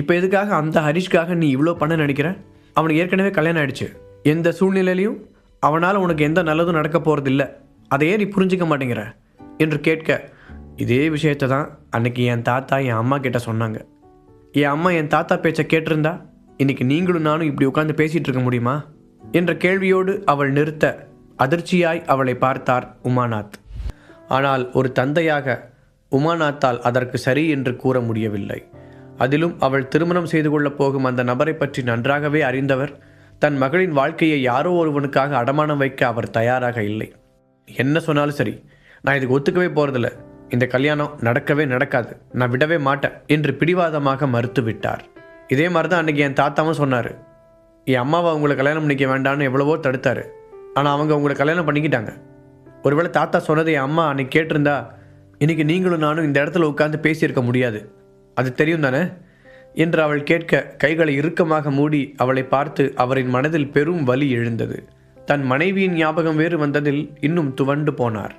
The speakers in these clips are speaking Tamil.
இப்போ எதுக்காக அந்த ஹரிஷ்காக நீ இவ்வளோ பண்ண நினைக்கிற? அவனுக்கு ஏற்கனவே கல்யாணம் ஆயிடுச்சு. எந்த சூழ்நிலையிலையும் அவனால் உனக்கு எந்த நல்லதும் நடக்க போகிறதில்ல அதையே நீ புரிஞ்சுக்க மாட்டேங்கிற. என்று கேட்க இதே விஷயத்தை தான் அன்னைக்கு என் தாத்தா என் அம்மா கிட்ட சொன்னாங்க. என் அம்மா என் தாத்தா பேச்சை கேட்டிருந்தா இன்னைக்கு நீங்களும் நானும் இப்படி உட்காந்து பேசிகிட்டு இருக்க முடியுமா? என்ற கேள்வியோடு அவள் நிறுத்த அதிர்ச்சியாய் அவளை பார்த்தார் உமாநாத். ஆனால் ஒரு தந்தையாக உமாநாத்தால் அதற்கு சரி என்று கூற முடியவில்லை. அதிலும் அவள் திருமணம் செய்து கொள்ளப் போகும் அந்த நபரை பற்றி நன்றாகவே அறிந்தவர் தன் மகளின் வாழ்க்கையை யாரோ ஒருவனுக்காக அடமானம் வைக்க அவர் தயாராக இல்லை. என்ன சொன்னாலும் சரி நான் இதுக்கு ஒத்துக்கவே போறதில்ல. இந்த கல்யாணம் நடக்கவே நடக்காது நான் விடவே மாட்டேன் என்று பிடிவாதமாக மறுத்து விட்டார். இதே மாதிரி தான் அன்னைக்கு என் தாத்தாவும் சொன்னார். என் அம்மாவை அவங்களை கல்யாணம் பண்ணிக்க வேண்டாம்னு எவ்வளவோ தடுத்தாரு. ஆனால் அவங்க உங்களை கல்யாணம் பண்ணிக்கிட்டாங்க. ஒருவேளை தாத்தா சொன்னதை என் அம்மா அன்னைக்கு கேட்டிருந்தா இன்னைக்கு நீங்களும் நானும் இந்த இடத்துல உட்காந்து பேசியிருக்க முடியாது. அது தெரியும் தானே? என்று அவள் கேட்க கைகளை இறுக்கமாக மூடி அவளை பார்த்து அவரின் மனதில் பெரும் வலி எழுந்தது. தன் மனைவியின் ஞாபகம் வேறு வந்ததில் இன்னும் துவண்டு போனார்.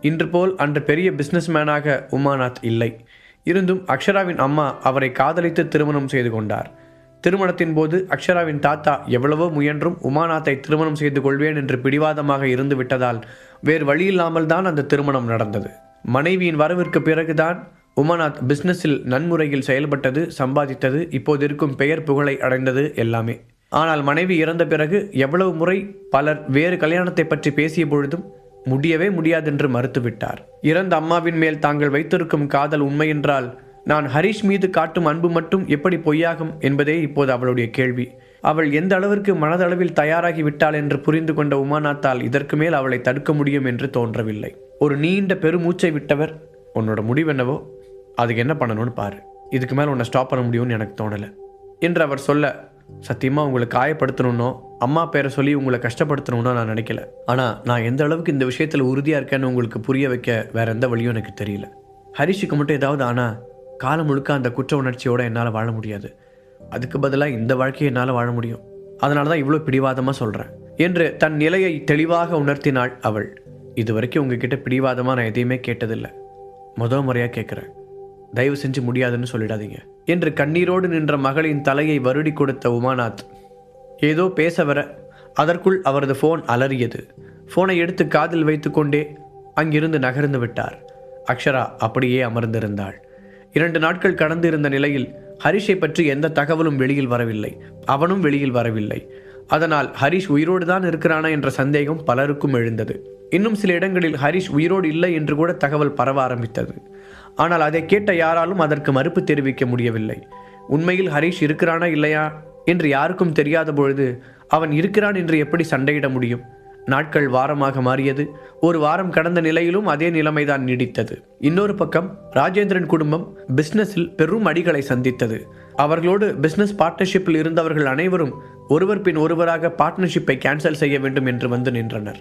இன்று போல் அன்று பெரிய பிஸ்னஸ்மேனாக உமாநாத் இல்லை. இருந்தும் அக்ஷராவின் அம்மா அவரை காதலித்து திருமணம் செய்து கொண்டார். திருமணத்தின் போது அக்ஷராவின் தாத்தா எவ்வளவோ முயன்றும் உமாநாத்தை திருமணம் செய்து கொள்வேன் என்று பிடிவாதமாக இருந்து விட்டதால் வேறு வழியில்லாமல் தான் அந்த திருமணம் நடந்தது. மனைவியின் வரவிற்கு பிறகுதான் உமாநாத் பிஸ்னஸில் நன்முறையில் செயல்பட்டது சம்பாதித்தது இப்போது இருக்கும் பெயர் புகழை அடைந்தது எல்லாமே. ஆனால் மனைவி இறந்த பிறகு எவ்வளவு முறை பலர் வேறு கல்யாணத்தை பற்றி பேசிய பொழுதும் முடியவே முடியாதென்று மறுத்துவிட்டார். இறந்த அம்மாவின் மேல் தாங்கள் வைத்திருக்கும் காதல் உண்மையென்றால் நான் ஹரிஷ் மீது காட்டும் அன்பு மட்டும் எப்படி பொய்யாகும் என்பதே இப்போது அவளுடைய கேள்வி. அவள் எந்த அளவிற்கு மனதளவில் தயாராகி விட்டாள் என்று புரிந்து கொண்ட உமாநாத்தால் இதற்கு மேல் அவளை தடுக்க முடியும் என்று தோன்றவில்லை. ஒரு நீண்ட பெருமூச்சை விட்டவர் உன்னோட முடிவென்னவோ? அதுக்கு என்ன பண்ணணும்னு பாரு. இதுக்கு மேலே உன்னை ஸ்டாப் பண்ண முடியும்னு எனக்கு தோணலை. என்று அவர் சொல்ல சத்தியமாக உங்களை காயப்படுத்தணும்னோ அம்மா பேரை சொல்லி உங்களை கஷ்டப்படுத்தணும்னோ நான் நினைக்கல. ஆனால் நான் எந்த அளவுக்கு இந்த விஷயத்தில் உறுதியாக இருக்கேன்னு உங்களுக்கு புரிய வைக்க வேற எந்த வழியும் எனக்கு தெரியல. ஹரிஷுக்கு மட்டும் ஏதாவது ஆனால் காலம் முழுக்க அந்த குற்ற உணர்ச்சியோடு என்னால் வாழ முடியாது. அதுக்கு பதிலாக இந்த வாழ்க்கையை என்னால் வாழ முடியும். அதனால தான் இவ்வளோ பிடிவாதமாக சொல்கிறேன் என்று தன் நிலையை தெளிவாக உணர்த்தினாள் அவள். இது வரைக்கும் உங்ககிட்ட பிடிவாதமாக நான் எதையுமே கேட்டதில்லை. முதல் முறையாக கேட்குறேன் தயவு செஞ்சு முடியாதுன்னு சொல்லிடாதீங்க. என்று கண்ணீரோடு நின்ற மகளின் தலையை வருடி கொடுத்த உமாநாத் ஏதோ பேச வர அதற்குள் அவரது ஃபோன் அலறியது. ஃபோனை எடுத்து காதில் வைத்துக்கொண்டே அங்கிருந்து நகர்ந்து விட்டார். அக்ஷரா அப்படியே அமர்ந்திருந்தாள். இரண்டு நாட்கள் கடந்து இருந்த நிலையில் ஹரிஷை பற்றி எந்த தகவலும் வெளியில் வரவில்லை. அவனும் வெளியில் வரவில்லை. அதனால் ஹரிஷ் உயிரோடு தான் இருக்கிறானா என்ற சந்தேகம் பலருக்கும் எழுந்தது. இன்னும் சில இடங்களில் ஹரிஷ் உயிரோடு இல்லை என்று கூட தகவல் பரவ ஆரம்பித்தது. ஆனால் அதை கேட்ட யாராலும் அதற்கு மறுப்பு தெரிவிக்க முடியவில்லை. உண்மையில் ஹரிஷ் இருக்கிறானா இல்லையா என்று யாருக்கும் தெரியாத பொழுது அவன் இருக்கிறான் என்று எப்படி சண்டையிட முடியும்? நாட்கள் வாரமாக மாறியது. ஒரு வாரம் கடந்த நிலையிலும் அதே நிலைமைதான் நீடித்தது. இன்னொரு பக்கம் ராஜேந்திரன் குடும்பம் பிஸ்னஸில் பெரும் அடிகளை சந்தித்தது. அவர்களோடு பிஸ்னஸ் பார்ட்னர்ஷிப்பில் இருந்தவர்கள் அனைவரும் ஒருவர் பின் ஒருவராக பார்ட்னர்ஷிப்பை கேன்சல் செய்ய வேண்டும் என்று வந்து நின்றனர்.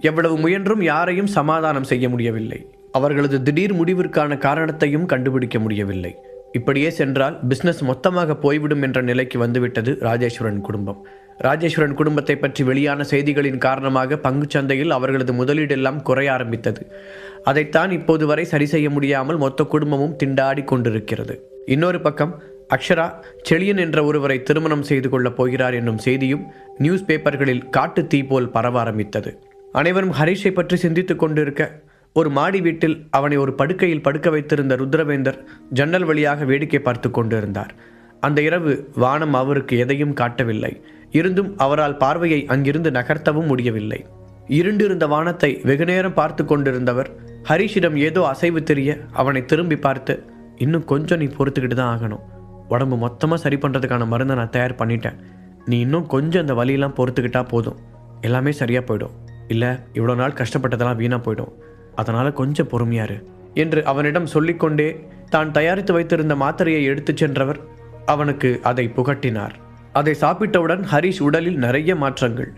எவ்வளவு முயன்றும் யாரையும் சமாதானம் செய்ய முடியவில்லை. அவர்களது திடீர் முடிவிற்கான காரணத்தையும் கண்டுபிடிக்க முடியவில்லை. இப்படியே சென்றால் பிஸ்னஸ் மொத்தமாக போய்விடும் என்ற நிலைக்கு வந்துவிட்டது ராஜேஸ்வரன் குடும்பம். ராஜேஸ்வரன் குடும்பத்தை பற்றி வெளியான செய்திகளின் காரணமாக பங்குச்சந்தையில் அவர்களது முதலீடெல்லாம் குறைய ஆரம்பித்தது. அதைத்தான் இப்போது வரை சரி செய்ய முடியாமல் மொத்த குடும்பமும் திண்டாடி கொண்டிருக்கிறது. இன்னொரு பக்கம் அக்ஷரா செழியன் என்ற ஒருவரை திருமணம் செய்து கொள்ளப் போகிறார் என்னும் செய்தியும் நியூஸ் பேப்பர்களில் காட்டு தீ போல் பரவ ஆரம்பித்தது. அனைவரும் ஹரிஷை பற்றி சிந்தித்துக் கொண்டிருக்க ஒரு மாடி வீட்டில் அவனை ஒரு படுக்கையில் படுக்க வைத்திருந்த ருத்ரவேந்தர் ஜன்னல் வழியாக வேடிக்கை பார்த்து கொண்டிருந்தார். அந்த இரவு வானம் அவருக்கு எதையும் காட்டவில்லை. இருந்தும் அவரால் பார்வையை அங்கிருந்து நகர்த்தவும் முடியவில்லை. இருண்டிருந்த வானத்தை வெகுநேரம் பார்த்து கொண்டிருந்தவர் ஹரிஷிடம் ஏதோ அசைவு தெரிய அவனை திரும்பி பார்த்து இன்னும் கொஞ்சம் நீ பொறுத்துக்கிட்டு தான் ஆகணும். உடம்பு மொத்தமாக சரி பண்ணுறதுக்கான மருந்தை நான் தயார் பண்ணிட்டேன். நீ இன்னும் கொஞ்சம் அந்த வலியெல்லாம் பொறுத்துக்கிட்டா போதும். எல்லாமே சரியாக போயிடும். இல்லை இவ்வளோ நாள் கஷ்டப்பட்டதெல்லாம் வீணாக போயிடும். அதனால் கொஞ்சம் பொறுமையாரு என்று அவனிடம் சொல்லிக்கொண்டே தான் தயாரித்து வைத்திருந்த மாத்திரையை எடுத்துச் சென்றவர் அவனுக்கு அதை புகட்டினார். அதை சாப்பிட்டவுடன் ஹரிஷ் உடலில் நிறைய மாற்றங்கள்.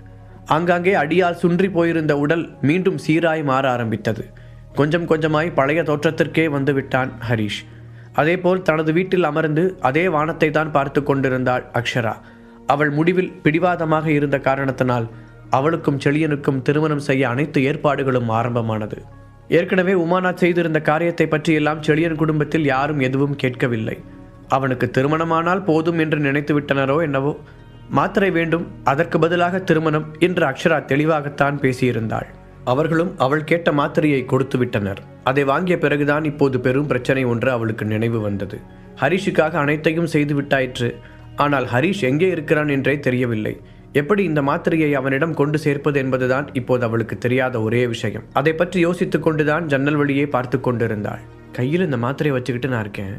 ஆங்காங்கே அடியால் சுன்றி போயிருந்த உடல் மீண்டும் சீராய் மாற ஆரம்பித்தது. கொஞ்சம் கொஞ்சமாய் பழைய தோற்றத்திற்கே வந்துவிட்டான் ஹரிஷ். அதேபோல் தனது வீட்டில் அமர்ந்து அதே வானத்தை தான் பார்த்து கொண்டிருந்தாள் அக்ஷரா. அவள் முடிவில் பிடிவாதமாக இருந்த காரணத்தினால் அவளுக்கும் செழியனுக்கும் திருமணம் செய்ய அனைத்து ஏற்பாடுகளும் ஆரம்பமானது. ஏற்கனவே உமாநாத் செய்திருந்த காரியத்தை பற்றியெல்லாம் செழியன் குடும்பத்தில் யாரும் எதுவும் கேட்கவில்லை. அவனுக்கு திருமணமானால் போதும் என்று நினைத்து விட்டனரோ என்னவோ? மாத்திரை வேண்டும் அதற்கு பதிலாக திருமணம் என்று அக்ஷரா தெளிவாகத்தான் பேசியிருந்தாள். அவர்களும் அவள் கேட்ட மாத்திரையை கொடுத்து விட்டனர். அதை வாங்கிய பிறகுதான் இப்போது பெரும் பிரச்சனை ஒன்று அவளுக்கு நினைவு வந்தது. ஹரிஷுக்காக அனைத்தையும் செய்து விட்டாயிற்று. ஆனால் ஹரிஷ் எங்கே இருக்கிறான் என்றே தெரியவில்லை. எப்படி இந்த மாத்திரையை அவனிடம் கொண்டு சேர்ப்பது என்பதுதான் இப்போது அவளுக்கு தெரியாத ஒரே விஷயம். அதை பற்றி யோசித்துக் கொண்டுதான் ஜன்னல் வழியே பார்த்து கொண்டிருந்தாள். கையில் இந்த மாத்திரையை வச்சுக்கிட்டு நான் இருக்கேன்.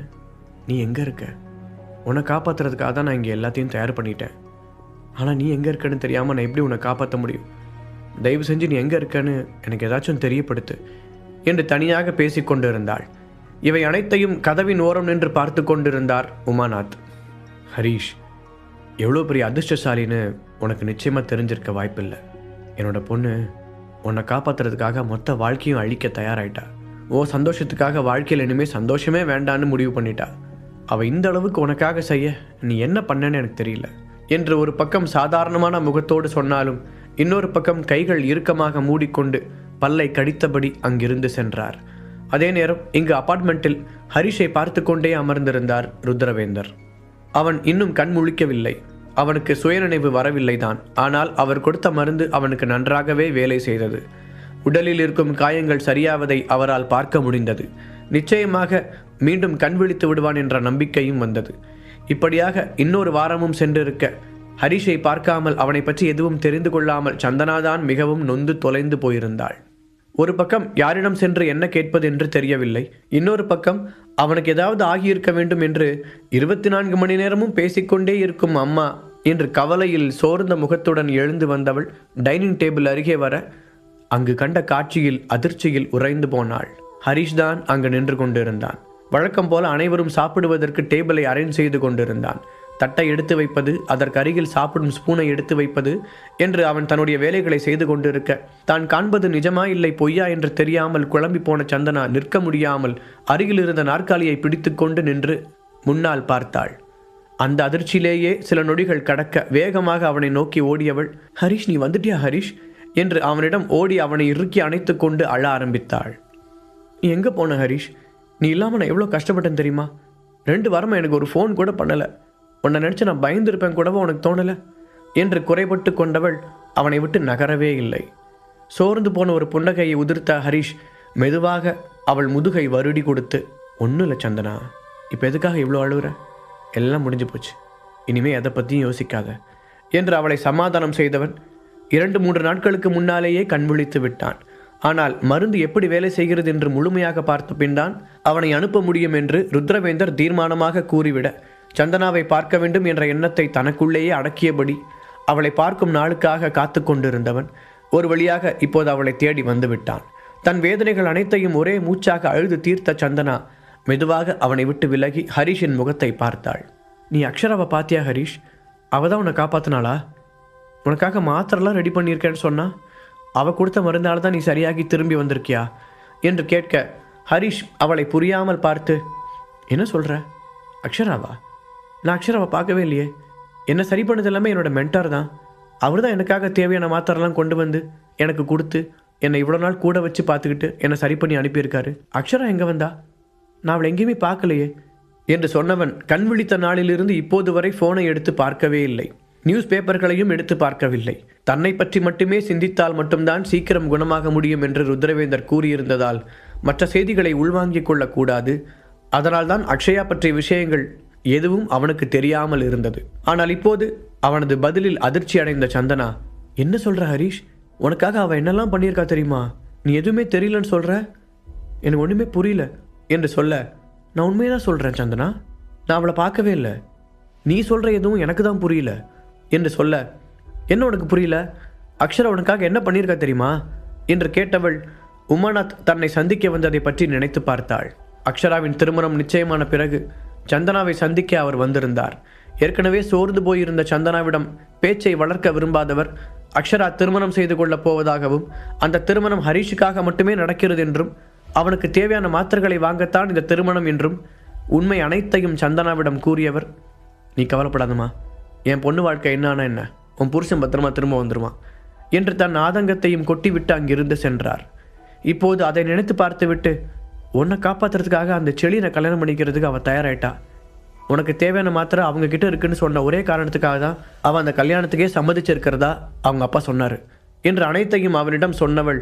நீ எங்கே இருக்க? உன்னை காப்பாற்றுறதுக்காக தான் நான் இங்கே எல்லாத்தையும் தயார் பண்ணிட்டேன். ஆனால் நீ எங்கே இருக்கன்னு தெரியாமல் நான் எப்படி உன்னை காப்பாற்ற முடியும்? தயவு செஞ்சு நீ எங்கே இருக்கன்னு எனக்கு ஏதாச்சும் தெரியப்படுத்து என்று தனியாக பேசிக்கொண்டு கொண்டிருந்தாள். இவை அனைத்தையும் கதவின் ஓரம் நின்று பார்த்து கொண்டிருந்தார் உமாநாத். ஹரீஷ் எவ்வளோ பெரிய அதிர்ஷ்டசாலின்னு உனக்கு நிச்சயமாக தெரிஞ்சிருக்க வாய்ப்பில்லை. என்னோட பொண்ணு உன்னை காப்பாற்றுறதுக்காக மொத்த வாழ்க்கையும் அழிக்க தயாராயிட்டா. ஓ சந்தோஷத்துக்காக வாழ்க்கையில் இனிமேல் சந்தோஷமே வேண்டான்னு முடிவு பண்ணிட்டா. அவள் இந்த அளவுக்கு உனக்காக செய்ய நீ என்ன பண்ணேன்னு எனக்கு தெரியல. என்று ஒரு பக்கம் சாதாரணமான முகத்தோடு சொன்னாலும் இன்னொரு பக்கம் கைகள் இறுக்கமாக மூடிக்கொண்டு பல்லை கடித்தபடி அங்கிருந்து சென்றார். அதே நேரம் இங்கு அபார்ட்மெண்ட்டில் ஹரிஷை பார்த்து கொண்டே அமர்ந்திருந்தார் ருத்ரவேந்தர். அவன் இன்னும் கண் முழிக்கவில்லை. அவனுக்கு சுயநினைவு வரவில்லைதான். ஆனால் அவர் கொடுத்த மருந்து அவனுக்கு நன்றாகவே வேலை செய்தது. உடலில் இருக்கும் காயங்கள் சரியாவதை அவரால் பார்க்க முடிந்தது. நிச்சயமாக மீண்டும் கண் விழித்து விடுவான் என்ற நம்பிக்கையும் வந்தது. இப்படியாக இன்னொரு வாரமும் சென்றிருக்க ஹரிஷை பார்க்காமல் அவனை பற்றி எதுவும் தெரிந்து கொள்ளாமல் சந்தனாதான் மிகவும் நொந்து தொலைந்து போயிருந்தாள். ஒரு பக்கம் யாரிடம் சென்று என்ன கேட்பது என்று தெரியவில்லை. இன்னொரு பக்கம் அவனுக்கு ஏதாவது ஆகியிருக்க வேண்டும் என்று இருபத்தி நான்கு மணி நேரமும் பேசிக்கொண்டே இருக்கும் அம்மா என்று கவலையில் சோர்ந்த முகத்துடன் எழுந்து வந்தவள் டைனிங் டேபிள் அருகே வர அங்கு கண்ட காட்சியில் அதிர்ச்சியில் உறைந்து போனாள். ஹரிஷ் தான் அங்கு நின்று கொண்டிருந்தான். வழக்கம் போல அனைவரும் சாப்பிடுவதற்கு டேபிளை அரேஞ்ச் செய்து கொண்டிருந்தான். தட்டை எடுத்து வைப்பது அதற்கு அருகில் சாப்பிடும் ஸ்பூனை எடுத்து வைப்பது என்று அவன் தன்னுடைய வேலைகளை செய்து கொண்டிருக்க. தான் காண்பது நிஜமா இல்லை பொய்யா என்று தெரியாமல் குழம்பி போன சந்தனா நிற்க முடியாமல் அருகில் இருந்த நாற்காலியை பிடித்துக்கொண்டு நின்று முன்னால் பார்த்தாள். அந்த அதிர்ச்சியிலேயே சில நொடிகள் கடக்க வேகமாக அவனை நோக்கி ஓடியவள் ஹரிஷ் நீ வந்துட்டியா ஹரிஷ்? என்று அவனிடம் ஓடி அவனை இறுக்கி அணைத்து கொண்டு அழ ஆரம்பித்தாள். நீ எங்கே போன ஹரிஷ்? நீ இல்லாமல் நான் எவ்வளோ கஷ்டப்பட்டேன் தெரியுமா? ரெண்டு வாரமாக எனக்கு ஒரு ஃபோன் கூட பண்ணலை. உன்னை நினச்சி நான் பயந்துருப்பேன் கூடவோ உனக்கு தோணலை? என்று குறைபட்டு கொண்டவள் அவனை விட்டு நகரவே இல்லை. சோர்ந்து போன ஒரு புன்னகையை உதிர்த்த ஹரிஷ் மெதுவாக அவள் முதுகை வருடி கொடுத்து ஒன்றும் இல்லை சந்தனா இப்போ எதுக்காக இவ்வளோ அழுகுற எல்லாம் முடிஞ்சு போச்சு. இனிமேல் எதை பற்றியும் யோசிக்காத. என்று அவளை சமாதானம் செய்தவன் இரண்டு மூன்று நாட்களுக்கு முன்னாலேயே கண் விழித்து விட்டான். ஆனால் மருந்து எப்படி வேலை செய்கிறது என்று முழுமையாக பார்த்த பின்தான் அவனை அனுப்ப முடியும் என்று ருத்ரவேந்தர் தீர்மானமாக கூறிவிட சந்தனாவை பார்க்க வேண்டும் என்ற எண்ணத்தை தனக்குள்ளேயே அடக்கியபடி அவளை பார்க்கும் நாளுக்காக காத்து கொண்டிருந்தவன் ஒரு வழியாக இப்போது அவளை தேடி வந்துவிட்டான். தன் வேதனைகள் அனைத்தையும் ஒரே மூச்சாக அழுது தீர்த்த சந்தனா மெதுவாக அவனை விட்டு விலகி ஹரிஷின் முகத்தை பார்த்தாள். நீ அக்ஷராவை பார்த்தியா ஹரிஷ்? அவள் தான் உன்னை காப்பாற்றினாளா உனக்காக மாத்திரெல்லாம் ரெடி பண்ணியிருக்கேன்னு சொன்னா? அவ கொடுத்த மருந்தால் தான் நீ சரியாகி திரும்பி வந்திருக்கியா? என்று கேட்க ஹரிஷ் அவளை புரியாமல் பார்த்து என்ன சொல்கிற அக்ஷராவா? நான் அக்ஷராவை பார்க்கவே இல்லையே. என்னை சரி பண்ணது எல்லாமே என்னோட மென்டார் தான். அவர் தான் எனக்காக தேவையான மாத்திரெல்லாம் கொண்டு வந்து எனக்கு கொடுத்து என்னை இவ்வளோ நாள் கூட வச்சு பார்த்துக்கிட்டு என்னை சரி பண்ணி அனுப்பியிருக்காரு. அக்ஷரா எங்கே வந்தா? நான் அவளை எங்கேயுமே பார்க்கலையே. என்று சொன்னவன் கண் விழித்த நாளிலிருந்து இப்போது வரை ஃபோனை எடுத்து பார்க்கவே இல்லை. நியூஸ் பேப்பர்களையும் எடுத்து பார்க்கவில்லை. தன்னை பற்றி மட்டுமே சிந்தித்தால் மட்டும்தான் சீக்கிரம் குணமாக முடியும் என்று ருத்ரவேந்தர் கூறியிருந்ததால் மற்ற செய்திகளை உள்வாங்கிக் கொள்ளக்கூடாது. அதனால்தான் அக்ஷயா பற்றிய விஷயங்கள் எதுவும் அவனுக்கு தெரியாமல் இருந்தது. ஆனால் இப்போது அவனது பதிலில் அதிர்ச்சி அடைந்த சந்தனா என்ன சொல்ற ஹரிஷ்? உனக்காக அவள் என்னெல்லாம் பண்ணியிருக்கா தெரியுமா? நீ எதுவுமே தெரியலன்னு சொல்ற? எனக்கு ஒன்றுமே புரியல. என்று சொல்ல நான் உண்மையை தான் சொல்கிறேன் சந்தனா. நான் அவளை பார்க்கவே இல்லை. நீ சொல்கிற எதுவும் எனக்கு தான் புரியல. என்று சொல்ல என்ன உனக்கு புரியல? அக்ஷரா உனக்காக என்ன பண்ணியிருக்கா தெரியுமா? என்று கேட்டவள் உமாநாத் தன்னை சந்திக்க வந்ததை பற்றி நினைத்து பார்த்தாள். அக்ஷராவின் திருமணம் நிச்சயமான பிறகு சந்தனாவை சந்திக்க அவர் வந்திருந்தார். ஏற்கனவே சோர்ந்து போயிருந்த சந்தனாவிடம் பேச்சை வளர்க்க விரும்பாதவர் அக்ஷரா திருமணம் செய்து கொள்ளப் போவதாகவும் அந்த திருமணம் ஹரிஷுக்காக மட்டுமே நடக்கிறது என்றும் அவனுக்கு தேவையான மாத்திரைகளை வாங்கத்தான் இந்த திருமணம் என்றும் உண்மை அனைத்தையும் சந்தனாவிடம் கூறியவர் நீ கவலைப்படாதம்மா. என் பொண்ணு வாழ்க்கை என்னானா என்ன? உன் புருஷன் பத்திரமா திரும்ப வந்துருவான் என்று தன் ஆதங்கத்தையும் கொட்டிவிட்டு அங்கிருந்து சென்றார். இப்போது அதை நினைத்து பார்த்துவிட்டு உன்னை காப்பாத்துறதுக்காக அந்த செளியனை கல்யாணம் பண்ணிக்கிறதுக்கு அவள் தயாராயிட்டா. உனக்கு தேவையான மாத்திரை அவங்க கிட்ட இருக்குன்னு சொன்ன ஒரே காரணத்துக்காக தான் அவன் அந்த கல்யாணத்துக்கே சம்மதிச்சிருக்கிறதா அவங்க அப்பா சொன்னார். என்று அனைத்தையும் அவனிடம் சொன்னவள்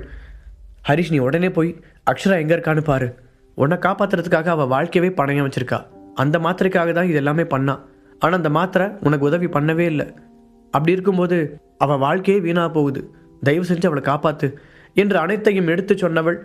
ஹரிஷ் நீ உடனே போய் அக்ஷரா எங்கே இருக்கான்னு பாரு. உன்னை காப்பாத்துறதுக்காக அவள் வாழ்க்கையவே பணையம் வச்சிருக்கா. அந்த மாத்திரைக்காக தான் இது எல்லாமே பண்ணா. ஆனால் அந்த மாத்திரை உனக்கு உதவி பண்ணவே இல்லை. அப்படி இருக்கும்போது அவள் வாழ்க்கையே வீணாக போகுது. தயவு செஞ்சு அவளை காப்பாற்று என்று அனைத்தையும் எடுத்து சொன்னவள்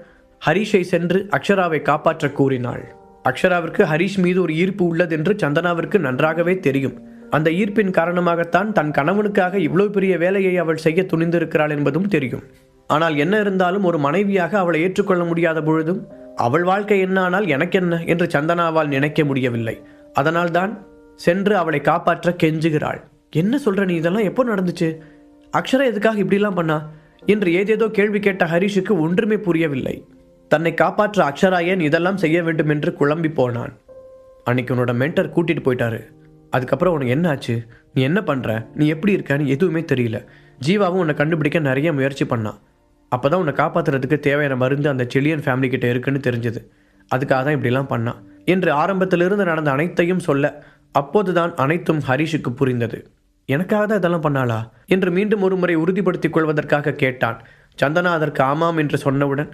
ஹரிஷை சென்று அக்ஷராவை காப்பாற்ற கூறினாள். அக்ஷராவிற்கு ஹரிஷ் மீது ஒரு ஈர்ப்பு உள்ளதென்று சந்தனாவிற்கு நன்றாகவே தெரியும். அந்த ஈர்ப்பின் காரணமாகத்தான் தன் கணவனுக்காக இவ்வளவு பெரிய வேலையை அவள் செய்ய துணிந்திருக்கிறாள் என்பதும் தெரியும். ஆனால் என்ன இருந்தாலும் ஒரு மனைவியாக அவளை ஏற்றுக்கொள்ள முடியாத பொழுதும் அவள் வாழ்க்கை என்ன ஆனால் எனக்கென்ன? என்று சந்தனாவால் நினைக்க முடியவில்லை. அதனால்தான் சென்று அவளை காப்பாற்ற கெஞ்சுகிறாள். என்ன சொல்ற நீ? இதெல்லாம் எப்போ நடந்துச்சு? அக்ஷரா எதுக்காக இப்படிலாம் பண்ணா? என்று ஏதேதோ கேள்வி கேட்ட ஹரிஷுக்கு ஒன்றுமே புரியவில்லை. தன்னை காப்பாற்ற அக்ஷரா ஏன் இதெல்லாம் செய்ய வேண்டும் என்று குழம்பி போனான். அன்னைக்கு உன்னோட மென்டர் கூட்டிட்டு போயிட்டாரு. அதுக்கப்புறம் உனக்கு என்ன ஆச்சு? நீ என்ன பண்ணுற நீ எப்படி இருக்கன்னு எதுவுமே தெரியல. ஜீவாவும் உன்னை கண்டுபிடிக்க நிறைய முயற்சி பண்ணான் அப்போ தான் உன்னை காப்பாற்றுறதுக்கு தேவையான மருந்து அந்த செலியன் ஃபேமிலி கிட்ட இருக்குன்னு தெரிஞ்சது. அதுக்காக தான் இப்படிலாம் பண்ணான் என்று ஆரம்பத்திலிருந்து நடந்த அனைத்தையும் சொல்ல அப்போது தான் அனைத்தும் ஹரிஷுக்கு புரிந்தது. எனக்காக தான் இதெல்லாம் பண்ணாளா? என்று மீண்டும் ஒரு முறை உறுதிப்படுத்திக் கொள்வதற்காக கேட்டான். சந்தனா அதற்கு ஆமாம் என்று சொன்னவுடன்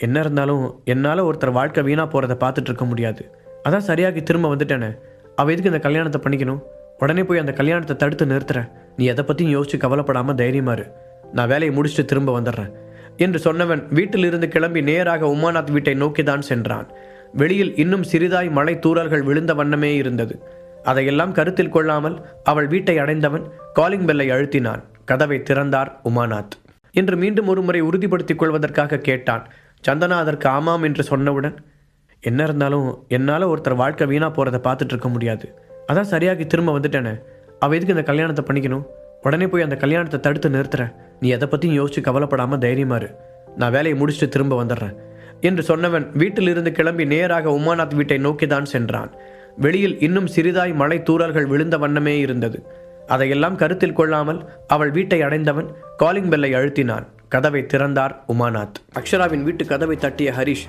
என்ன இருந்தாலும் என்னால் ஒருத்தர் வாழ்க்கை வீணாக போகிறத பார்த்துட்டு இருக்க முடியாது. அதான் சரியாகி திரும்ப வந்துட்டேனே. அவள் எதுக்கு இந்த கல்யாணத்தை பண்ணிக்கணும்? உடனே போய் அந்த கல்யாணத்தை தடுத்து நிறுத்துறேன். நீ எதை பற்றியும் யோசிச்சு கவலைப்படாமல் தைரியமா இரு. நான் வேலையை முடிச்சுட்டு திரும்ப வந்துடுறேன். என்று சொன்னவன் வீட்டிலிருந்து கிளம்பி நேராக உமாநாத் வீட்டை நோக்கிதான் சென்றான். வெளியில் இன்னும் சிறிதாய் மழை தூறல்கள் விழுந்த வண்ணமே இருந்தது. அதையெல்லாம் கருத்தில் கொள்ளாமல் அவள் வீட்டை அடைந்தவன் காலிங் பெல்லை அழுத்தினான். கதவை திறந்தார் உமாநாத். என்று மீண்டும் ஒருமுறை உறுதிப்படுத்திக் கொள்வதற்காக கேட்டான். சந்தனா அதற்கு ஆமாம் என்று சொன்னவுடன் என்ன இருந்தாலும் என்னால் ஒருத்தர் வாழ்க்கை வீணாக போகிறத பார்த்துட்டு இருக்க முடியாது. அதான் சரியாகி திரும்ப வந்துட்டேனே. அவள் எதுக்கு இந்த கல்யாணத்தை பண்ணிக்கணும்? உடனே போய் அந்த கல்யாணத்தை தடுத்து நிறுத்துறேன் நீ எதை பற்றியும் யோசிச்சு கவலைப்படாமல் தைரியமாக இரு. நான் வேலையை முடிச்சுட்டு திரும்ப வந்துடுறேன் என்று சொன்னவன் வீட்டிலிருந்து கிளம்பி நேராக உமாநாத் வீட்டை நோக்கி தான் சென்றான். வெளியில் இன்னும் சிறிதாய் மழை தூறல்கள் விழுந்த வண்ணமே இருந்தது. அதையெல்லாம் கருத்தில் கொள்ளாமல் அவள் வீட்டை அடைந்தவன் காலிங் பெல்லை அழுத்தினான். கதவை திறந்தார் உமாநாத். அக்ஷராவின் வீட்டு கதவை தட்டிய ஹரிஷ்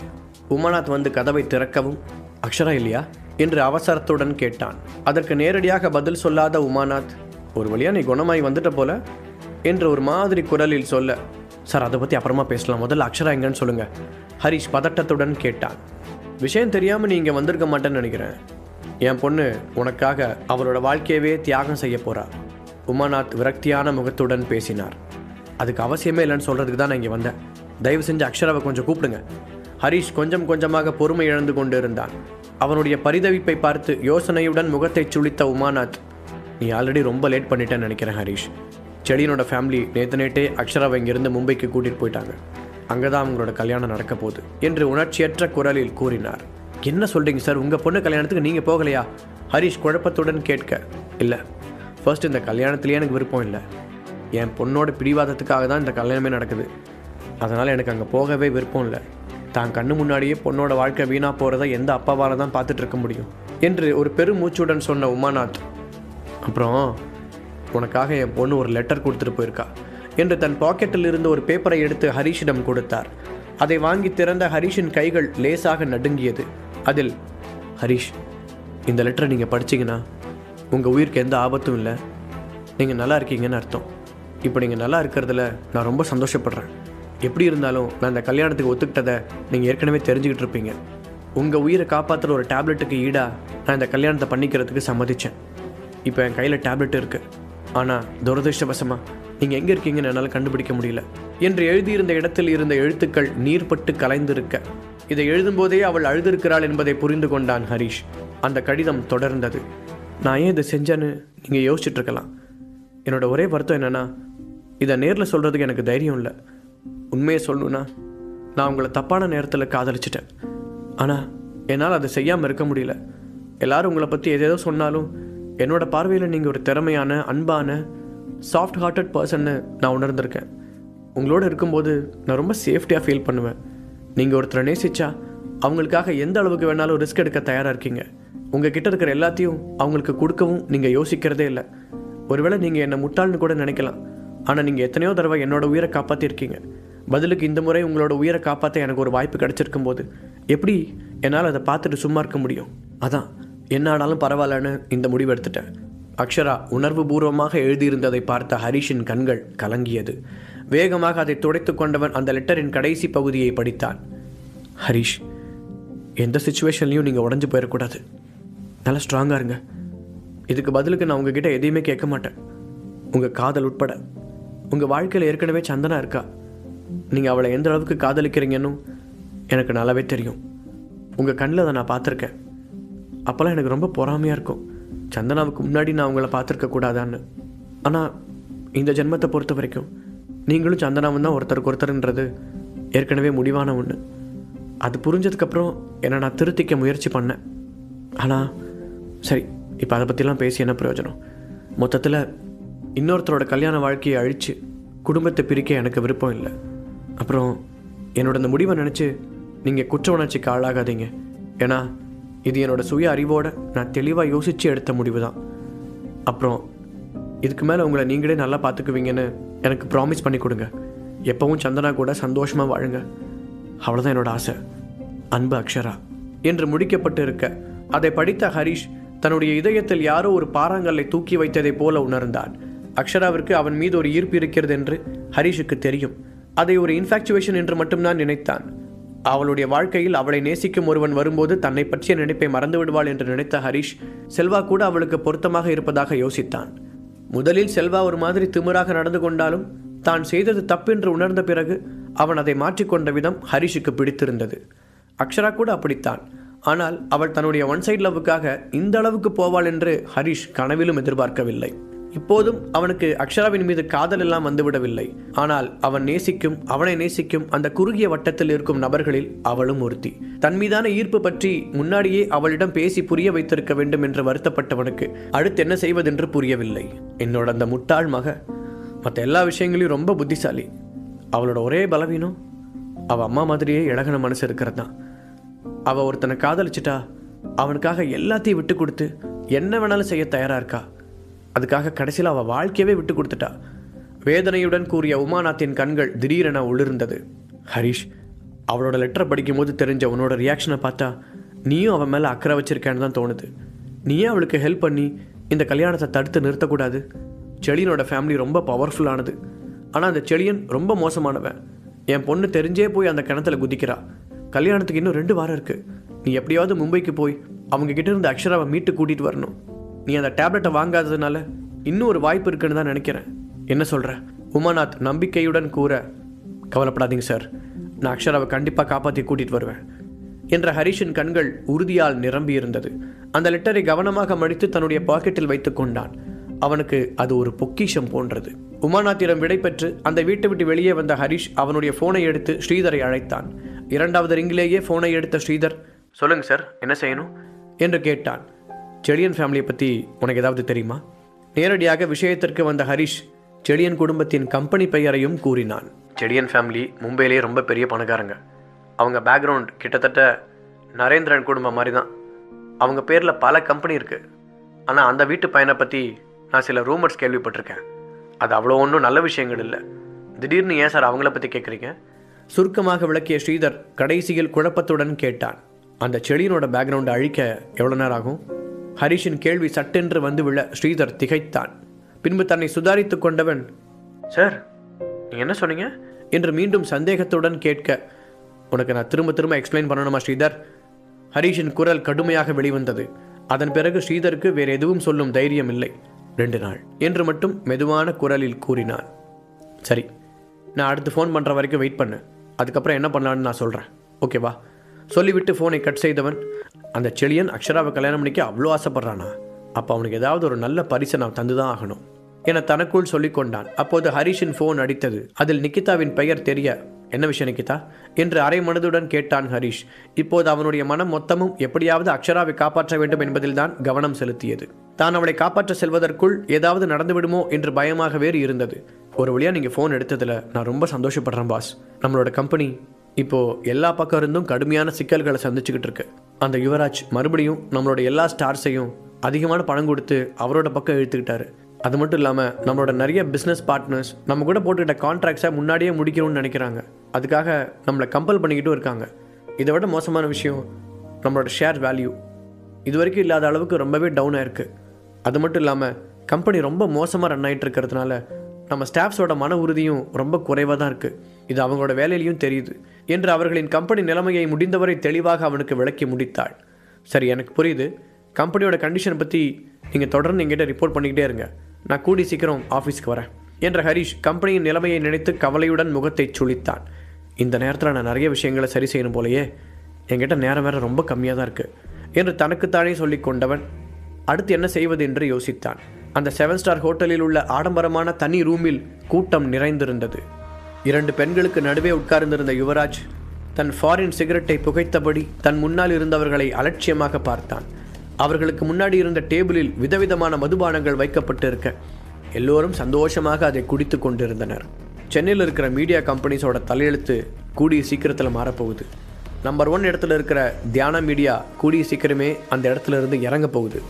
உமாநாத் வந்து கதவை திறக்கவும் அக்ஷரா இல்லையா? என்று அவசரத்துடன் கேட்டான். அதற்கு நேரடியாக பதில் சொல்லாத உமாநாத் ஒரு வழியா நீ குணமாய் வந்துட்ட போல? என்று ஒரு மாதிரி குரலில் சொல்ல சார் அதை பற்றி அப்புறமா பேசலாம். முதல்ல அக்ஷரா எங்கன்னு சொல்லுங்க. ஹரிஷ் பதட்டத்துடன் கேட்டான். விஷயம் தெரியாமல் நீ இங்கே வந்திருக்க மாட்டேன்னு நினைக்கிறேன். என் பொண்ணு உனக்காக அவளோட வாழ்க்கையவே தியாகம் செய்ய போகிறார் உமாநாத் விரக்தியான முகத்துடன் பேசினார். அதுக்கு அவசியமே இல்லைன்னு சொல்கிறதுக்கு தான் நான் இங்கே வந்தேன். தயவு செஞ்சு அக்ஷராவை கொஞ்சம் கூப்பிடுங்க. ஹரிஷ் கொஞ்சம் கொஞ்சமாக பொறுமை இழந்து கொண்டு இருந்தான் அவனுடைய பரிதவிப்பை பார்த்து யோசனையுடன் முகத்தை சுளித்த உமாநாத் நீ ஆல்ரெடி ரொம்ப லேட் பண்ணிட்டேன்னு நினைக்கிறேன் ஹரிஷ். செடியனோட ஃபேமிலி நேற்று நேட்டே அக்ஷராவை இங்கிருந்து மும்பைக்கு கூட்டிகிட்டு போயிட்டாங்க. அங்கே தான் அவங்களோட கல்யாணம் நடக்க போகுது என்று உணர்ச்சியற்ற குரலில் கூறினார். என்ன சொல்கிறீங்க சார்? உங்கள் பொண்ணு கல்யாணத்துக்கு நீங்கள் போகலையா? ஹரிஷ் குழப்பத்துடன் கேட்க இல்லை. ஃபர்ஸ்ட் இந்த கல்யாணத்துலேயே எனக்கு விருப்பம் இல்லை. என் பொண்ணோட பிடிவாதத்துக்காக தான் இந்த கல்யாணமே நடக்குது. அதனால் எனக்கு அங்கே போகவே விருப்பம் இல்லை. தான் கண்ணு முன்னாடியே பொண்ணோட வாழ்க்கை வீணாக போகிறத எந்த அப்பாவால் தான் பார்த்துட்டு இருக்க முடியும்? என்று ஒரு பெருமூச்சுடன் சொன்ன உமாநாத் அப்புறம் உனக்காக என் பொண்ணு ஒரு லெட்டர் கொடுத்துட்டு போயிருக்கா? என்று தன் பாக்கெட்டில் இருந்து ஒரு பேப்பரை எடுத்து ஹரிஷிடம் கொடுத்தார். அதை வாங்கி திறந்த ஹரிஷின் கைகள் லேசாக நடுங்கியது. அதில் ஹரிஷ் இந்த லெட்டரை நீங்கள் படிச்சீங்கன்னா உங்கள் உயிருக்கு எந்த ஆபத்தும் இல்லை. நீங்கள் நல்லா இருக்கீங்கன்னு அர்த்தம். இப்போ நீங்கள் நல்லா இருக்கிறதுல நான் ரொம்ப சந்தோஷப்படுறேன். எப்படி இருந்தாலும் நான் இந்த கல்யாணத்துக்கு ஒத்துக்கிட்டதை நீங்கள் ஏற்கனவே தெரிஞ்சுக்கிட்டு இருப்பீங்க. உங்கள் உயிரை காப்பாற்றுற ஒரு டேப்லெட்டுக்கு ஈடாக நான் இந்த கல்யாணத்தை பண்ணிக்கிறதுக்கு சம்மதிச்சேன். இப்போ என் கையில் டேப்லெட் இருக்குது ஆனால் துரதிருஷ்டவசமாக நீங்கள் எங்கே இருக்கீங்கன்னு என்னால் கண்டுபிடிக்க முடியல. என்று எழுதியிருந்த இடத்தில் இருந்த எழுத்துக்கள் நீர்பட்டு கலைந்திருக்க. இதை எழுதும்போதே அவள் அழுதிருக்கிறாள் என்பதை புரிந்து கொண்டான் ஹரிஷ். அந்த கடிதம் தொடர்ந்தது. நான் ஏன் இதை செஞ்சேன்னு நீங்கள் யோசிச்சுட்ருக்கலாம் என்னோட ஒரே வருத்தம் என்னென்னா இதை நேரில் சொல்கிறதுக்கு எனக்கு தைரியம் இல்லை. உண்மையை சொல்லணுன்னா நான் உங்களை தப்பான நேரத்தில் காதலிச்சிட்டேன். ஆனால் என்னால் அதை செய்யாமல் இருக்க முடியல. எல்லாரும் உங்களை பற்றி எதேதோ சொன்னாலும் என்னோட பார்வையில் நீங்கள் ஒரு திறமையான அன்பான சாஃப்ட் ஹார்ட்டட் பர்சன்னு நான் உணர்ந்திருக்கேன். உங்களோட இருக்கும்போது நான் ரொம்ப சேஃப்டியாக ஃபீல் பண்ணுவேன். நீங்கள் ஒருத்தரை நேசிச்சா அவங்களுக்காக எந்த அளவுக்கு வேணாலும் ரிஸ்க் எடுக்க தயாராக இருக்கீங்க. உங்கள் கிட்ட இருக்கிற எல்லாத்தையும் அவங்களுக்கு கொடுக்கவும் நீங்கள் யோசிக்கிறதே இல்லை. ஒருவேளை நீங்கள் என்னை முட்டாள்னு கூட நினைக்கலாம். ஆனால் நீங்கள் எத்தனையோ தடவை என்னோட உயிரை காப்பாற்றிருக்கீங்க பதிலுக்கு இந்த முறை உங்களோட உயிரை காப்பாற்ற எனக்கு ஒரு வாய்ப்பு கிடச்சிருக்கும் போது எப்படி என்னால் அதை பார்த்துட்டு சும்மா இருக்க முடியும்? அதான் என்ன ஆனாலும் பரவாயில்லன்னு இந்த முடிவு எடுத்துட்டேன். அக்ஷரா உணர்வு பூர்வமாக எழுதியிருந்ததை பார்த்த ஹரிஷின் கண்கள் கலங்கியது. வேகமாக அதை துடைத்து கொண்டவன் அந்த லெட்டரின் கடைசி பகுதியை படித்தான். ஹரிஷ் எந்த சுச்சுவேஷன்லையும் நீங்கள் உடஞ்சி போயிடக்கூடாது. நல்லா ஸ்ட்ராங்காக இருங்க. இதுக்கு பதிலுக்கு நான் உங்ககிட்ட எதையுமே கேட்க மாட்டேன். உங்கள் காதல் உட்பட. உங்கள் வாழ்க்கையில் ஏற்கனவே சந்தனா இருக்கா? நீங்கள் அவளை எந்த அளவுக்கு காதலிக்கிறீங்கன்னு எனக்கு நல்லாவே தெரியும். உங்கள் கண்ணில் அதை நான் பார்த்துருக்கேன். அப்போல்லாம் எனக்கு ரொம்ப பொறாமையாக இருக்கும். சந்தனாவுக்கு முன்னாடி நான் உங்களை பார்த்துருக்க கூடாதான்னு. ஆனால் இந்த ஜென்மத்தை பொறுத்த வரைக்கும் நீங்களும் சந்தனாவும் தான் ஒருத்தருக்கு ஒருத்தருன்றது ஏற்கனவே முடிவான ஒன்று அது புரிஞ்சதுக்கப்புறம் என்னை நான் திருத்திக்க முயற்சி பண்ணேன். ஆனால் சரி இப்போ அதை பற்றிலாம் பேசி என்ன பிரயோஜனம்? மொத்தத்தில் இன்னொருத்தரோட கல்யாண வாழ்க்கையை அழித்து குடும்பத்தை பிரிக்க எனக்கு விருப்பம் இல்லை. அப்புறம் என்னோட இந்த முடிவை நினச்சி நீங்கள் குற்ற உணர்ச்சிக்கு ஆளாகாதீங்க. ஏன்னா இது என்னோட சுய அறிவோடு நான் தெளிவாக யோசித்து எடுத்த முடிவு தான் அப்புறம் இதுக்கு மேலே உங்களை நீங்களே நல்லா பார்த்துக்குவீங்கன்னு எனக்கு ப்ராமிஸ் பண்ணி கொடுங்க. எப்பவும் சந்தனா கூட சந்தோஷமாக வாழுங்க. அவ்வளோதான் என்னோட ஆசை. அன்பு அக்ஷரா. என்று முடிக்கப்பட்டு இருக்க அதை படித்த ஹரிஷ் தன்னுடைய இதயத்தில் யாரோ ஒரு பாறாங்கல்லை தூக்கி வைத்ததைப் போல உணர்ந்தான். அக்ஷராவிற்கு அவன் மீது ஒரு ஈர்ப்பு இருக்கிறது என்று ஹரீஷுக்கு தெரியும். அதை ஒரு இன்ஃபாக்சுவேஷன் என்று மட்டும்தான் நினைத்தான். அவளுடைய வாழ்க்கையில் அவளை நேசிக்கும் ஒருவன் வரும்போது தன்னை பற்றிய நினைப்பை மறந்து விடுவாள் என்று நினைத்த ஹரிஷ் செல்வா கூட அவளுக்கு பொருத்தமாக இருப்பதாக யோசித்தான். முதலில் செல்வா ஒரு மாதிரி திமிராக நடந்து கொண்டாலும் தான் செய்தது தப்பென்று உணர்ந்த பிறகு அவன் அதை மாற்றிக்கொண்ட விதம் ஹரிஷுக்கு பிடித்திருந்தது. அக்ஷரா கூட அப்படித்தான். ஆனால் அவள் தன்னுடைய ஒன் சைட் லவ்வுக்காக இந்த அளவுக்கு போவாள் என்று ஹரிஷ் கனவிலும் எதிர்பார்க்கவில்லை. இப்போதும் அவனுக்கு அக்ஷராவின் மீது காதல் எல்லாம் வந்துவிடவில்லை. ஆனால் அவன் நேசிக்கும் அவனை நேசிக்கும் அந்த குறுகிய வட்டத்தில் இருக்கும் நபர்களில் அவளும் ஒருத்தி. தன் மீதான ஈர்ப்பு பற்றி முன்னாடியே அவளிடம் பேசி புரிய வைத்திருக்க வேண்டும் என்று வருத்தப்பட்டவனுக்கு அடுத்து என்ன செய்வதென்று புரியவில்லை. என்னோட அந்த முட்டாள் மக மற்ற எல்லா விஷயங்களையும் ரொம்ப புத்திசாலி. அவளோட ஒரே பலவீனம் அவள் அம்மா மாதிரியே இழகன மனசு இருக்கிறது. தான் அவள் ஒருத்தனை காதலிச்சிட்டா அவனுக்காக எல்லாத்தையும் விட்டு கொடுத்து என்ன வேணாலும் செய்ய தயாராக இருக்கா? அதுக்காக கடைசியில் அவள் வாழ்க்கையவே விட்டு கொடுத்துட்டா. வேதனையுடன் கூறிய உமாநாத்தின் கண்கள் திடீரென ஒளிர்ந்தது ஹரிஷ் அவளோட லெட்டரை படிக்கும்போது தெரிஞ்ச உன்னோட ரியாக்ஷனை பார்த்தா நீயும் அவன் மேலே அக்கறை வச்சிருக்கேன்னு தான் தோணுது. நீயே அவளுக்கு ஹெல்ப் பண்ணி இந்த கல்யாணத்தை தடுத்து நிறுத்தக்கூடாது. செழியனோட ஃபேமிலி ரொம்ப பவர்ஃபுல்லானது ஆனால் அந்த செழியன் ரொம்ப மோசமானவன். என் பொண்ணு தெரிஞ்சே போய் அந்த கிணத்துல குதிக்கிறா. கல்யாணத்துக்கு இன்னும் ரெண்டு வாரம் இருக்குது நீ எப்படியாவது மும்பைக்கு போய் அவங்க கிட்ட இருந்து அக்ஷராவை மீட்டு கூட்டிகிட்டு வரணும். நீ அந்த டேப்லெட்டை வாங்காததுனால இன்னும் ஒரு வாய்ப்பு இருக்குன்னு தான் நினைக்கிறேன். என்ன சொல்கிற உமாநாத் நம்பிக்கையுடன் கூற கவலைப்படாதீங்க சார். நான் அக்ஷராவை கண்டிப்பாக காப்பாற்றி கூட்டிகிட்டு வருவேன். என்ற ஹரிஷின் கண்கள் உறுதியால் நிரம்பியிருந்தது அந்த லெட்டரை கவனமாக மடித்து தன்னுடைய பாக்கெட்டில் வைத்து கொண்டான். அவனுக்கு அது ஒரு பொக்கிஷம் போன்றது. உமாநாத்திடம் விடைபெற்று அந்த வீட்டை விட்டு வெளியே வந்த ஹரிஷ் அவனுடைய ஃபோனை எடுத்து ஸ்ரீதரை அழைத்தான். இரண்டாவது ரிங்கிலேயே ஃபோனை எடுத்த ஸ்ரீதர் சொல்லுங்க சார். என்ன செய்யணும்? என்று கேட்டான். செழியன் ஃபேமிலியை பற்றி உனக்கு ஏதாவது தெரியுமா? நேரடியாக விஷயத்திற்கு வந்த ஹரிஷ் செழியன் குடும்பத்தின் கம்பெனி பெயரையும் கூறினான். செழியன் ஃபேமிலி மும்பையிலேயே ரொம்ப பெரிய பணக்காரங்க. அவங்க பேக்ரவுண்ட் கிட்டத்தட்ட நரேந்திரன் குடும்பம் மாதிரி தான் அவங்க பேரில் பல கம்பெனி இருக்குது ஆனால் அந்த வீட்டு பையனை பற்றி நான் சில ரூமர்ஸ் கேள்விப்பட்டிருக்கேன். அது அவ்வளோ ஒன்றும் நல்ல விஷயங்கள் இல்லை. திடீர்னு ஏன் சார் அவங்கள பற்றி கேட்குறீங்க சுருக்கமாக விளக்கிய ஸ்ரீதர் கடைசியில் குழப்பத்துடன் கேட்டான். அந்த செடியினோட பேக்ரவுண்டை அழிக்க எவ்வளோ நேரம் ஆகும்? ஹரிஷின் கேள்வி சட்டென்று வந்து விழ ஸ்ரீதர் திகைத்தான். பின்பு தன்னை சுதாரித்து கொண்டவன் சார் நீங்கள் என்ன சொன்னீங்க? என்று மீண்டும் சந்தேகத்துடன் கேட்க உனக்கு நான் திரும்ப திரும்ப எக்ஸ்பிளைன் பண்ணணுமா ஸ்ரீதர்? ஹரிஷின் குரல் கடுமையாக வெளிவந்தது. அதன் பிறகு ஸ்ரீதருக்கு வேறு எதுவும் சொல்லும் தைரியம் இல்லை. ரெண்டு நாள் என்று மட்டும் மெதுவான குரலில் கூறினான். சரி நான் அடுத்து ஃபோன் பண்ணுற வரைக்கும் வெயிட் பண்ணு. அதுக்கப்புறம் என்ன பண்ணலான்னு நான் சொல்கிறேன் ஓகேவா? சொல்லிவிட்டு ஃபோனை கட் செய்தவன் அந்த செழியன் அக்ஷராவை கல்யாணம் பண்ணிக்க அவ்வளோ ஆசைப்படுறானா? அப்போ அவனுக்கு ஏதாவது ஒரு நல்ல பரிசை நான் தந்து தான் ஆகணும். என தனக்குள் சொல்லிக்கொண்டான் அப்போது ஹரிஷின் ஃபோன் அடித்தது. அதில் நிக்கிதாவின் பெயர் தெரிய என்ன விஷயம் நிக்கிதா? என்று அரை மனதுடன் கேட்டான் ஹரிஷ். இப்போது அவனுடைய மனம் மொத்தமும் எப்படியாவது அக்ஷராவை காப்பாற்ற வேண்டும் என்பதில்தான் கவனம் செலுத்தியது. தான் அவளை காப்பாற்ற செல்வதற்குள் ஏதாவது நடந்துவிடுமோ என்று பயமாக வேறு இருந்தது. ஒரு வழியாக நீங்கள் ஃபோன் எடுத்ததில் நான் ரொம்ப சந்தோஷப்படுறேன் பாஸ் நம்மளோட கம்பெனி இப்போது எல்லா பக்கம் இருந்தும் கடுமையான சிக்கல்களை சந்திச்சுக்கிட்டு இருக்கு. அந்த யுவராஜ் மறுபடியும் நம்மளோட எல்லா ஸ்டார்ஸையும் அதிகமான பணம் கொடுத்து அவரோட பக்கம் இழுத்துக்கிட்டாரு. அது மட்டும் இல்லாமல் நம்மளோட நிறைய பிஸ்னஸ் பார்ட்னர்ஸ் நம்ம கூட போட்டுக்கிட்ட கான்ட்ராக்ட்ஸை முன்னாடியே முடிக்கணும்னு நினைக்கிறாங்க. அதுக்காக நம்மளை கம்பல் பண்ணிக்கிட்டும் இருக்காங்க. இதை விட மோசமான விஷயம் நம்மளோட ஷேர் வேல்யூ இது வரைக்கும் இல்லாத அளவுக்கு ரொம்பவே டவுன் ஆயிருக்கு. அது மட்டும் இல்லாமல் கம்பெனி ரொம்ப மோசமாக ரன் ஆயிட்டு இருக்கிறதுனால நம்ம ஸ்டாஃப்ஸோட மன உறுதியும் ரொம்ப குறைவாக தான் இருக்குது இது அவங்களோட வேலையிலையும் தெரியுது என்று அவர்களின் கம்பெனி நிலைமையை முடிந்தவரை தெளிவாக அவனுக்கு விளக்கி முடித்தாள். சரி எனக்கு புரியுது. கம்பெனியோட கண்டிஷனை பற்றி நீங்கள் தொடர்ந்து எங்கிட்ட ரிப்போர்ட் பண்ணிக்கிட்டே இருங்க. நான் கூடி சீக்கிரம் ஆஃபீஸ்க்கு வரேன் என்ற ஹரிஷ் கம்பெனியின் நிலைமையை நினைத்து கவலையுடன் முகத்தை சுழித்தான். இந்த நேரத்தில் நான் நிறைய விஷயங்களை சரி செய்யணும் போலயே என்கிட்ட நேரம் வேற ரொம்ப கம்மியாக தான் இருக்குது என்று தனக்குத்தானே சொல்லி கொண்டவன் அடுத்து என்ன செய்வது என்று யோசித்தான். அந்த செவன் ஸ்டார் ஹோட்டலில் உள்ள ஆடம்பரமான தனி ரூமில் கூட்டம் நிறைந்திருந்தது. இரண்டு பெண்களுக்கு நடுவே உட்கார்ந்திருந்த யுவராஜ் தன் ஃபாரின் சிகரெட்டை புகைத்தபடி தன் முன்னால் இருந்தவர்களை அலட்சியமாக பார்த்தான். அவர்களுக்கு முன்னாடி இருந்த டேபிளில் விதவிதமான மதுபானங்கள் வைக்கப்பட்டு இருக்க எல்லோரும் சந்தோஷமாக அதை குடித்து கொண்டிருந்தனர். சென்னையில் இருக்கிற மீடியா கம்பெனிஸோட தலையெழுத்து கூடிய சீக்கிரத்தில் மாறப்போகுது. நம்பர் ஒன் இடத்துல இருக்கிற தியான மீடியா கூடிய சீக்கிரமே அந்த இடத்துல இருந்து இறங்க போகுது.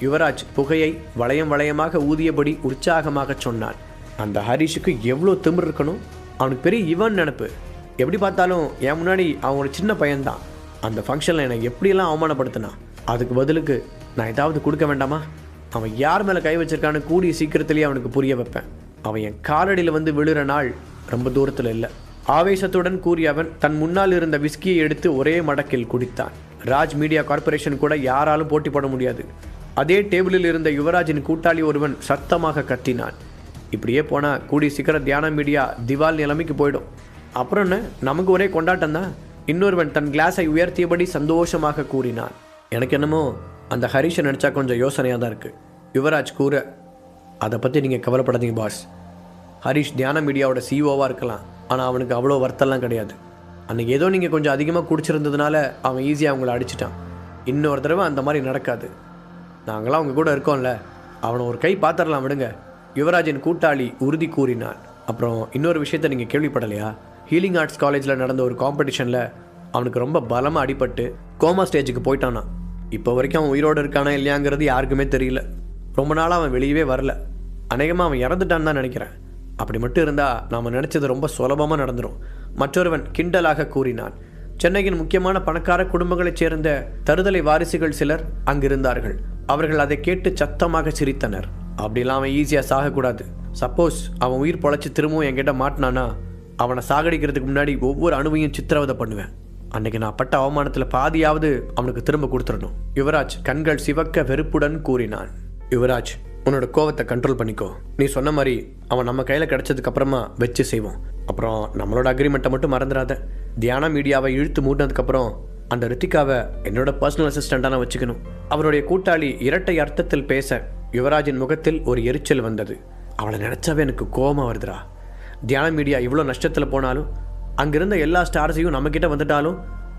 யுவராஜ் புகையை வளையம் வளையமாக ஊதியபடி உற்சாகமாக சொன்னான். அந்த ஹரிஷுக்கு எவ்வளோ திமிர் இருக்கணும்? அவனுக்கு பெரிய இவன் நினப்பு. எப்படி பார்த்தாலும் என் முன்னாடி அவன் ஒரு சின்ன பையன்தான். அந்த ஃபங்க்ஷனில் என்னை எப்படியெல்லாம் அவமானப்படுத்தினான் அதுக்கு பதிலுக்கு நான் ஏதாவது கொடுக்க வேண்டாமா? அவன் யார் மேலே கை வச்சிருக்கான்னு கூடிய சீக்கிரத்திலேயே அவனுக்கு புரிய வைப்பேன். அவன் என் காலடியில் வந்து விழுற நாள் ரொம்ப தூரத்தில் இல்லை. ஆவேசத்துடன் கூறிய அவன் தன் முன்னால் இருந்த விஸ்கியை எடுத்து ஒரே மடக்கில் குடித்தான். ராஜ் மீடியா கார்ப்பரேஷன் கூட யாராலும் போட்டி போட முடியாது. அதே டேபிளில் இருந்த யுவராஜின் கூட்டாளி ஒருவன் சத்தமாக கத்தினான். இப்படியே போனால் கூடி சீக்கிரம் தியான மீடியா திவால் நிலைமைக்கு போயிடும். அப்புறம் என்ன? நமக்கு ஒரே கொண்டாட்டம் தான் இன்னொருவன் தன் கிளாஸை உயர்த்தியபடி சந்தோஷமாக கூறினான். எனக்கு என்னமோ அந்த ஹரிஷை நினச்சா கொஞ்சம் யோசனையாக தான் இருக்குது யுவராஜ் கூற அதை பற்றி நீங்கள் கவலைப்படாதீங்க பாஸ். ஹரிஷ் தியான மீடியாவோட சிஓவாக இருக்கலாம். ஆனால் அவனுக்கு அவ்வளோ வர்த்தெல்லாம் கிடையாது. அன்றைக்கி ஏதோ நீங்கள் கொஞ்சம் அதிகமாக குடிச்சிருந்ததுனால அவன் ஈஸியாக அவங்கள அடிச்சிட்டான். இன்னொரு தடவை அந்த மாதிரி நடக்காது. நாங்களாம் அவங்க கூட இருக்கோம்ல. அவனை ஒரு கை பார்த்துடலாம் விடுங்க. யுவராஜின் கூட்டாளி உறுதி கூறினான் அப்புறம் இன்னொரு விஷயத்தை நீங்கள் கேள்விப்படலையா? ஹீலிங் ஆர்ட்ஸ் காலேஜில் நடந்த ஒரு காம்படிஷனில் அவனுக்கு ரொம்ப பலமாக அடிபட்டு கோமா ஸ்டேஜுக்கு போயிட்டானா. இப்போ வரைக்கும் அவன் உயிரோடு இருக்கானா இல்லையாங்கிறது யாருக்குமே தெரியல. ரொம்ப நாளாக அவன் வெளியவே வரல. அநேகமாக அவன் இறந்துட்டான்னு தான் நினைக்கிறேன். அப்படி மட்டும் இருந்தால் நாம் நினச்சது ரொம்ப சுலபமாக நடந்துடும் மற்றொருவன் கிண்டலாக கூறினான். சென்னையின் முக்கியமான பணக்கார குடும்பங்களைச் சேர்ந்த தருதலை வாரிசுகள் சிலர் அங்கிருந்தார்கள். அவர்கள் அதை கேட்டு சத்தமாக சிரித்தனர். அப்படிலாம் அவன் ஈஸியாக சாகக்கூடாது. சப்போஸ் அவன் உயிர் பொழைச்சி திரும்பவும் என்கிட்ட மாட்டினானா அவனை சாகடிக்கிறதுக்கு முன்னாடி ஒவ்வொரு அணுவையும் சித்திரவதை பண்ணுவேன். அன்னைக்கு நான் பட்ட அவமானத்தில் பாதியாவது அவனுக்கு திரும்ப கொடுத்துடணும். யுவராஜ் கண்கள் சிவக்க வெறுப்புடன் கூறினான். யுவராஜ் உன்னோட கோவத்தை கண்ட்ரோல் பண்ணிக்கோ. நீ சொன்ன மாதிரி அவன் நம்ம கையில் கிடச்சதுக்கு அப்புறமா வச்சு செய்வோம். அப்புறம் நம்மளோட அக்ரிமெண்ட்டை மட்டும் மறந்துடாத. தியான மீடியாவை இழுத்து மூடினதுக்கப்புறம் அந்த ரித்திகாவை என்னோட பர்சனல் அசிஸ்டண்ட்டாக நான் வச்சுக்கணும். அவருடைய கூட்டாளி இரட்டை அர்த்தத்தில் பேச யுவராஜின் முகத்தில் ஒரு எரிச்சல் வந்தது. அவளை நினச்சாவே எனக்கு கோபமாக வருதுடா. தியான மீடியா இவ்வளோ நஷ்டத்தில் போனாலும் அங்கிருந்த எல்லா ஸ்டார்ஸையும் நம்மக்கிட்ட வந்துட்டாலும்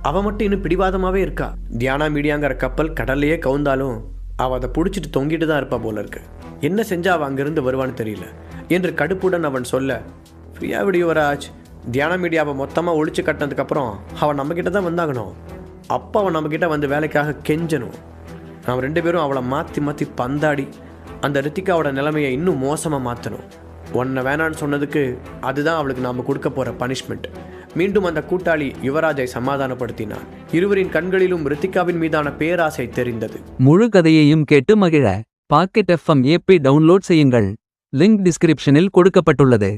அவள் மட்டும் இன்னும் பிடிவாதமாகவே இருக்கா. தியானா மீடியாங்கிற கப்பல் கடல்லையே கவுந்தாலும் அவள் அதை பிடிச்சிட்டு தொங்கிட்டு தான் இருப்பா போல இருக்கு. என்ன செஞ்சா அவள் அங்கிருந்து வருவான்னு தெரியல. என்று கடுப்புடன் அவன் சொல்ல ஃப்ரீயா விடு யுவராஜ். தியான மீடியாவை மொத்தமாக ஒழிச்சு கட்டினதுக்கப்புறம் அவன் நம்மக்கிட்ட தான் வந்தாகணும். அப்போ அவன் நம்மக்கிட்ட வந்து வேலைக்காக கெஞ்சணும். நாம் ரெண்டு பேரும் அவளை மாற்றி மாற்றி பந்தாடி அந்த ரித்திகாவோட நிலைமையை இன்னும் மோசமாக மாற்றணும் உன்னை வேணான்னு சொன்னதுக்கு அதுதான் அவளுக்கு நாம் கொடுக்க போகிற பனிஷ்மெண்ட் மீண்டும் அந்த கூட்டாளி யுவராஜை சமாதானப்படுத்தினார் இருவரின் கண்களிலும் ரித்திகாவின் மீதான பேராசை தெரிந்தது. முழு கதையையும் கேட்டு மகிழ. பாக்கெட் எஃப்எம் ஏபி டவுன்லோட் செய்யுங்கள். லிங்க் டிஸ்கிரிப்ஷனில் கொடுக்கப்பட்டுள்ளது.